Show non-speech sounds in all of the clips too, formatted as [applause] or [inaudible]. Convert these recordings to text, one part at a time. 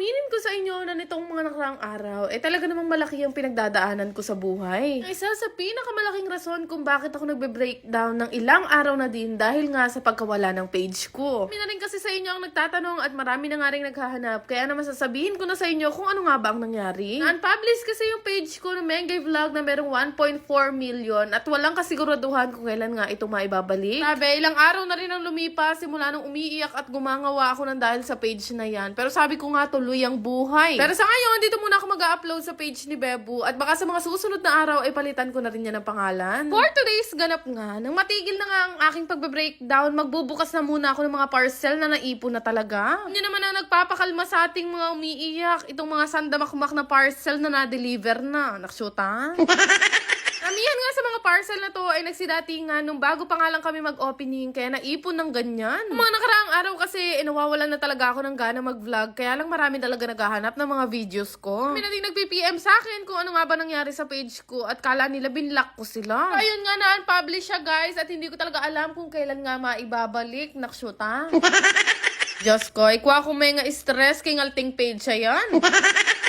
Aaminin ko sa inyo na nitong mga nakaraang araw, eh talaga namang malaki ang pinagdadaanan ko sa buhay. Isa sa pinakamalaking rason kung bakit ako nagbe-breakdown ng ilang araw na din dahil nga sa pagkawala ng page ko. Kami rin kasi sa inyo ang nagtatanong at marami na nga rin naghahanap, kaya naman sasabihin ko na sa inyo kung ano nga ba ang nangyari. Na-unpublish kasi yung page ko ng Mengay Vlog na merong 1.4 million at walang kasiguraduhan kung kailan nga ito maibabalik. Sabi, ilang araw na rin ang lumipas simula nung umiiyak at gumangawa ako ng dahil sa page na yan. Pero sabi ko nga tuloy ang buhay. Pero sa ngayon, dito muna ako mag-upload sa page ni Bebu at baka sa mga susunod na araw ay palitan ko na rin yan ng pangalan. For today's ganap nga, nang matigil na nga ang aking pagbe-breakdown, magbubukas na muna ako ng mga parcel na naipon na talaga. Hindi naman ang nagpapakalma sa ating mga umiiyak, itong mga sandamakmak na parcel na na-deliver na. Naksyuta? [laughs] Amihan nga sa mga parcel na to ay nagsidatingan nung bago pa nga lang kami mag-opening kaya naipon ng ganyan. Mga nakaraang araw kasi eh, nawawalan na talaga ako ng gana mag-vlog kaya lang marami talaga naghahanap ng mga videos ko. May nating nagpi-PM sa akin kung ano nga ba nangyari sa page ko at kala nila binlock ko sila. Ayun nga na-unpublish siya guys at hindi ko talaga alam kung kailan nga maibabalik. Nakshuta. [laughs] Diyos ko, ikuha ko may nga stress kay ngalting page siya yan. [laughs]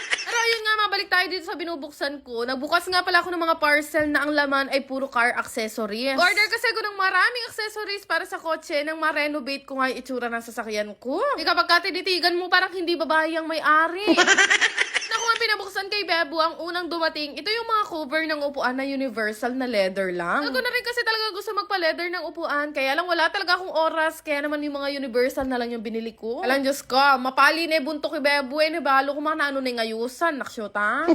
Mabalik tayo dito sa binubuksan ko. Nagbukas nga pala ako ng mga parcel na ang laman ay puro car accessories. Order kasi ako ng maraming accessories para sa kotse nang ma-renovate ko nga yung itsura ng sasakyan ko. Di kapag ka tinitigan mo, parang hindi babae ang may-ari. [laughs] Kay Bebo, ang unang dumating, ito yung mga cover ng upuan na universal na leather lang. Ako na rin kasi talaga gusto magpa-leather ng upuan, kaya lang wala talaga akong oras, kaya naman yung mga universal na lang yung binili ko. Alam, Diyos ko, mapali na buntok kay Bebo, eh, nabalo ko mga ano na yung ayusan, naksyota.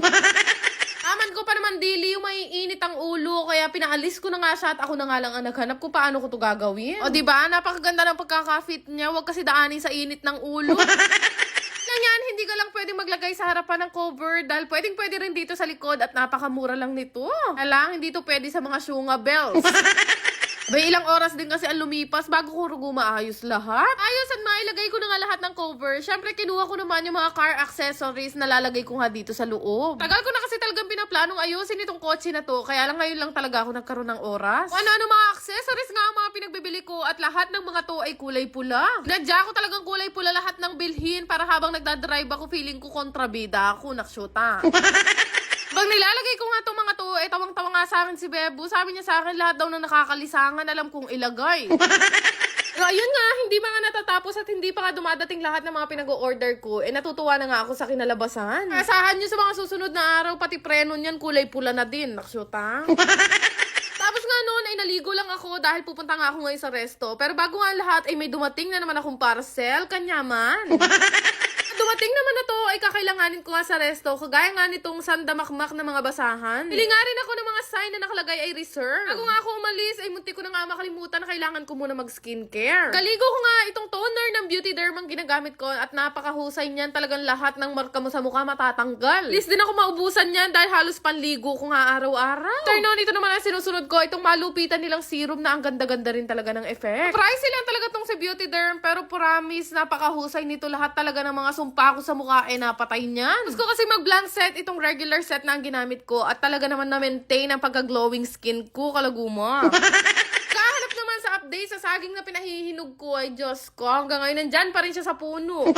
[laughs] Aman ko pa naman dili yung maiinit ang ulo kaya pinaalis ko na nga siya at ako na nga lang ang naghanap ko paano ko to gagawin. O di ba napakaganda ng pagkaka-fit niya, wag kasi daanin sa init ng ulo. [laughs] lang yan, hindi ka lang pwedeng maglagay sa harapan ng cover dahil pwedeng pwede rin dito sa likod at napakamura lang nito. Alang, hindi to pwede sa mga shunga bells. [laughs] May ilang oras din kasi ang lumipas bago ko rugo maayos lahat. Ayos at mailagay ko na nga lahat ng cover. Syempre, kinuha ko naman yung mga car accessories na lalagay ko nga dito sa loob. Tagal ko na kasi talagang pinaplanong ayusin itong kotse na to. Kaya lang ngayon lang talaga ako nagkaroon ng oras. Ano-ano mga accessories nga ang mga pinagbibili ko at lahat ng mga to ay kulay pula. Nadya ko talagang kulay pula lahat ng bilhin para habang nagdadrive ako feeling ko kontrabida ako. Naksyuta. [laughs] Pag nilalagay ko nga itong mga to, eh tawang-tawa nga sa akin si Bebo. Sabi niya sa akin lahat daw na nakakalisangan, alam kong ilagay. [laughs] Ayun nga, hindi pa nga natatapos at hindi pa nga dumadating lahat ng mga pinag-order ko. Eh natutuwa na nga ako sa kinalabasan. Asahan niyo sa mga susunod na araw, pati preno niyan kulay pula na din. Naksyuta. [laughs] Tapos nga noon ay naligo lang ako dahil pupunta nga ako ngayon sa resto. Pero bago nga lahat ay may dumating na naman akong parcel. Kanyaman. [laughs] dumating naman na to ay kakailanganin ko nga sa resto. Kagaya nga nitong sandamakmak na mga basahan. Bili nga rin ako ng mga sign na nakalagay ay reserve. Bago nga ako umalis ay munti ko na nga makalimutan na kailangan ko muna mag-skincare. Kaligo ko nga itong toner ng Beauty Derm ang ginagamit ko at napakahusay niyan. Talagang lahat ng marka mo sa mukha matatanggal. List din ako maubusan niyan dahil halos panligo ko nga araw-araw. Turn on, ito naman ang sinusunod ko. Itong malupitan nilang serum na ang ganda-ganda rin talaga ng effect. Pricey lang talaga tong si Beauty Derm pero promise napakahusay nito lahat talaga ng mga sumpa ko sa mukha eh napatay niyan. Gusto ko kasi mag-blank set itong regular set na ang ginamit ko at talaga naman na-maintain ang pagka-glowing skin ko kalaguma. [laughs] Kahanap naman sa update sa saging na pinahihinog ko ay Diyos ko. Hanggang ngayon nandyan pa rin siya sa puno. [laughs]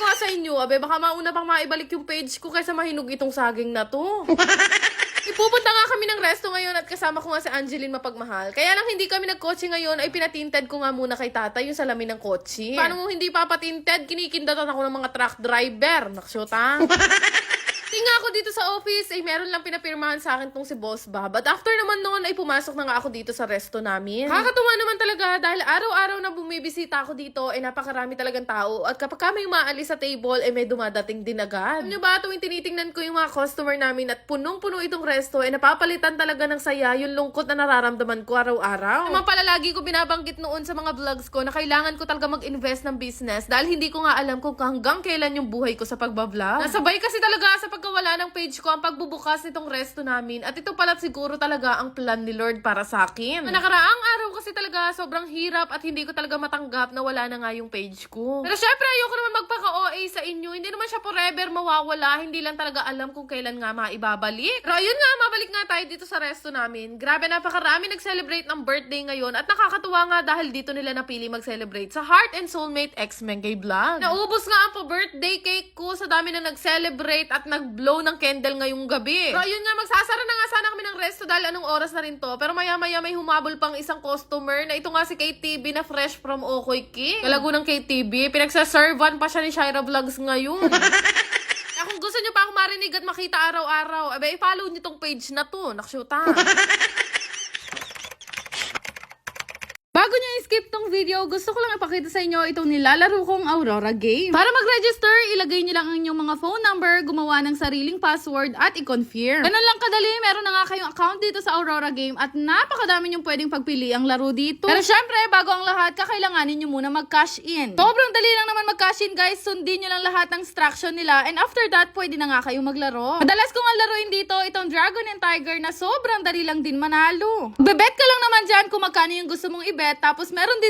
Ko sa inyo, abe, baka mauna pang maibalik yung page ko kaysa mahinog itong saging na to. [laughs] Ipupunta nga kami ng resto ngayon at kasama ko nga si Angeline mapagmahal. Kaya lang hindi kami nagkotse ngayon ay pinatinted ko nga muna kay tatay yung salamin ng kotse. Paano mo hindi papatinted? Kinikindatan ako ng mga truck driver. Naksyota. [laughs] Tinga ako dito sa office, ay meron lang pinapirmahan sa akin tong si Boss Bob. At after naman noon, ay pumasok na nga ako dito sa resto namin. Kakatuwa naman talaga dahil araw-araw na bumibisita ako dito, ay napakarami talagang tao. At kapag kami umaalis sa table, ay may dumadating din agad. Nyo ba, tuwing tinitingnan ko yung mga customer namin at punong-puno itong resto, ay napapalitan talaga ng saya yung lungkot na nararamdaman ko araw-araw. Naman pala lagi ko binabanggit noon sa mga vlogs ko na kailangan ko talaga mag-invest ng business dahil hindi ko nga alam kung hanggang kailan yung buhay ko sa pagbablog. Nasabay kasi talaga sa pag pagkawala ng page ko ang pagbubukas nitong resto namin at ito pala siguro talaga ang plan ni Lord para sa akin. Sa nakaraang araw kasi talaga sobrang hirap at hindi ko talaga matanggap na wala na nga yung page ko. Pero syempre ayoko naman magpaka-OA sa inyo. Hindi naman siya forever mawawala. Hindi lang talaga alam kung kailan nga maibabalik. Pero ayun nga, mabalik nga tayo dito sa resto namin. Grabe, napakarami nag-celebrate ng birthday ngayon at nakakatuwa nga dahil dito nila napili mag-celebrate sa Heart and Soulmate X Mengay Vlog. Naubos nga ang pa-birthday cake ko sa dami na nag-celebrate at nag-blow ng candle ngayong gabi. Pero ayun nga, magsasara na nga sana kami ng resto dahil anong oras na rin to. Pero maya-maya may humabol pang isang customer na ito nga si KTB na fresh from Okoy King. Kalago ng KTB, pinagsaservan pa siya ni Shira Vlogs ngayon. [laughs] Kung gusto nyo pa akong marinig at makita araw-araw, abe, i-follow nyo tong page na to. Nakshuta. [laughs] Bago nyo i-skip tong video, gusto ko lang ipakita sa inyo itong nilalaro kong Aurora game. Para mag-register, ilagay nyo lang ang inyong mga phone number, gumawa ng sariling password, at i-confirm. Ganun lang kadali, meron na nga kayong account dito sa Aurora game at napakadami nyong pwedeng pagpili ang laro dito. Pero syempre, bago ang lahat, kakailanganin nyo muna mag-cash in. Sobrang dali lang naman mag-cash in guys, sundin nyo lang lahat ng instruction nila and after that, pwede na nga kayong maglaro. Madalas kong ang laruin dito, itong Dragon and Tiger na sobrang dali lang din manalo. Bebet ka lang naman dyan kung magkano yung gusto mong ibet, tapos meron din